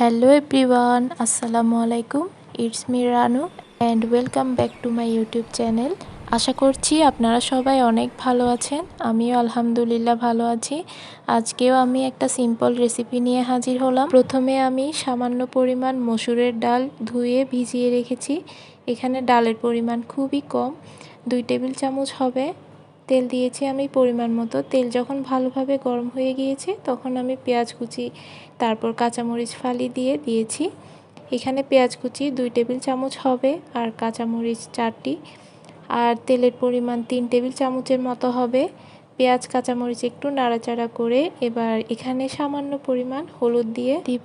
Hello everyone আসসালামু আলাইকুম it's me Ranu and welcome back to my YouTube channel আশা করছি আপনারা সবাই অনেক ভালো আছেন। আমিও আলহামদুলিল্লাহ ভালো আছি। আজকেও আমি একটা সিম্পল রেসিপি নিয়ে হাজির হলাম। প্রথমে আমি সামান্য পরিমাণ মসুরের ডাল ধুয়ে ভিজিয়ে রেখেছি। এখানে ডালের পরিমাণ খুবই কম। দুই টেবিল চামচ হবে। তেল দিয়েছি আমি পরিমাণ মতো। তেল যখন ভালোভাবে গরম হয়ে গিয়েছে, তখন আমি পেঁয়াজ কুচি, তারপর কাঁচামরিচ ফালি দিয়ে দিয়েছি। এখানে পেঁয়াজ কুচি দুই টেবিল চামচ হবে আর কাঁচামরিচ চারটি। আর তেলের পরিমাণ তিন টেবিল চামচের মতো হবে। পেঁয়াজ, কাঁচামরিচ একটু নাড়াচাড়া করে এবার এখানে সামান্য পরিমাণ হলুদ দিয়ে দিব।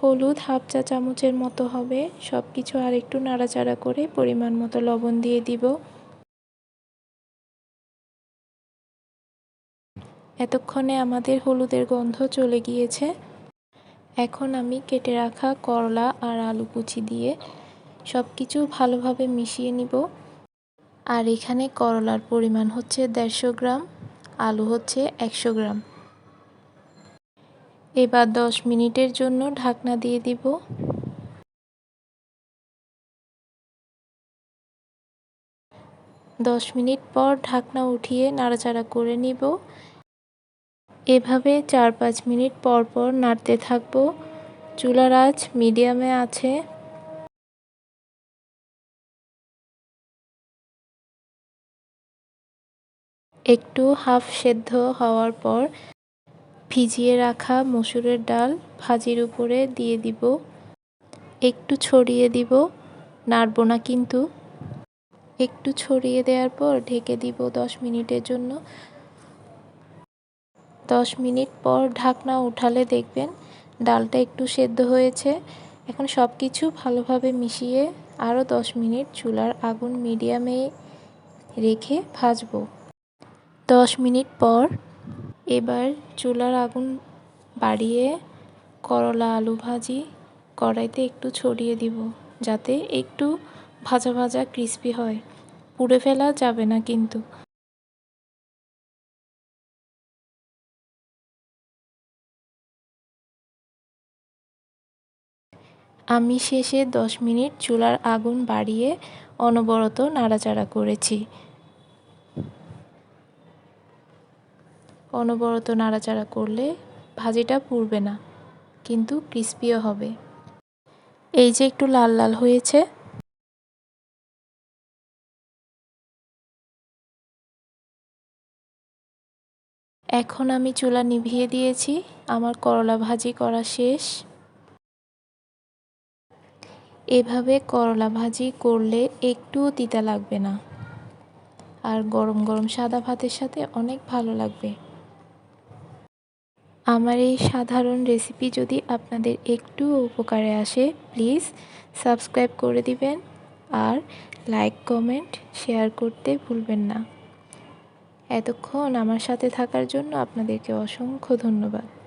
হলুদ হাফ চা চামচের মতো হবে। সব কিছু আর একটু নাড়াচাড়া করে পরিমাণ মতো লবণ দিয়ে দিব। এতক্ষণে আমাদের হলুদের গন্ধ চলে গিয়েছে। এখন আমি কেটে রাখা করলা আর আলু কুচি দিয়ে সব কিছু ভালোভাবে মিশিয়ে নিব। আর এখানে করলার পরিমাণ হচ্ছে দেড়শো গ্রাম, আলু হচ্ছে একশো গ্রাম। এবার দশ মিনিটের জন্য ঢাকনা দিয়ে দিব। দশ মিনিট পর ঢাকনা উঠিয়ে নাড়াচাড়া করে নিব। এভাবে চার পাঁচ মিনিট পর পর নাড়তে থাকব। চুলার আঁচ মিডিয়ামে আছে। একটু হাফ সেদ্ধ হওয়ার পর ভিজিয়ে রাখা মসুরের ডাল ভাজির উপরে দিয়ে দিব। একটু ছড়িয়ে দিব। নাড়ব না কিন্তু। একটু ছড়িয়ে দেওয়ার পর ঢেকে দিব দশ মিনিটের জন্য। দশ মিনিট পর ঢাকনা উঠালে দেখবেন ডালটা একটু সেদ্ধ হয়েছে। এখন সব কিছু ভালোভাবে মিশিয়ে আরও দশ মিনিট চুলার আগুন মিডিয়ামে রেখে ভাজবো। দশ মিনিট পর এবার চুলার আগুন বাড়িয়ে করলা আলু ভাজি কড়াইতে একটু ছড়িয়ে দিব যাতে একটু ভাজা ভাজা ক্রিস্পি হয়। পুড়ে ফেলা যাবে না কিন্তু। আমি শেষে দশ মিনিট চুলার আগুন বাড়িয়ে অনবরত নাড়াচাড়া করেছি। অনবরত নাড়াচাড়া করলে ভাজিটা পুড়বে না, কিন্তু ক্রিস্পিও হবে। এই যে একটু লাল লাল হয়েছে। এখন আমি চুলা নিভিয়ে দিয়েছি, আমার করলা ভাজি করা শেষ। এভাবে করলা ভাজি করলে একটুও তিতা লাগবে না। আর গরম গরম সাদা ভাতের সাথে অনেক ভালো লাগবে। আমার এই সাধারণ রেসিপি যদি আপনাদের একটু উপকারে আসে, প্লিজ সাবস্ক্রাইব করে দিবেন আর লাইক, কমেন্ট, শেয়ার করতে ভুলবেন না। এতক্ষণ আমার সাথে থাকার জন্য আপনাদেরকে অসংখ্য ধন্যবাদ।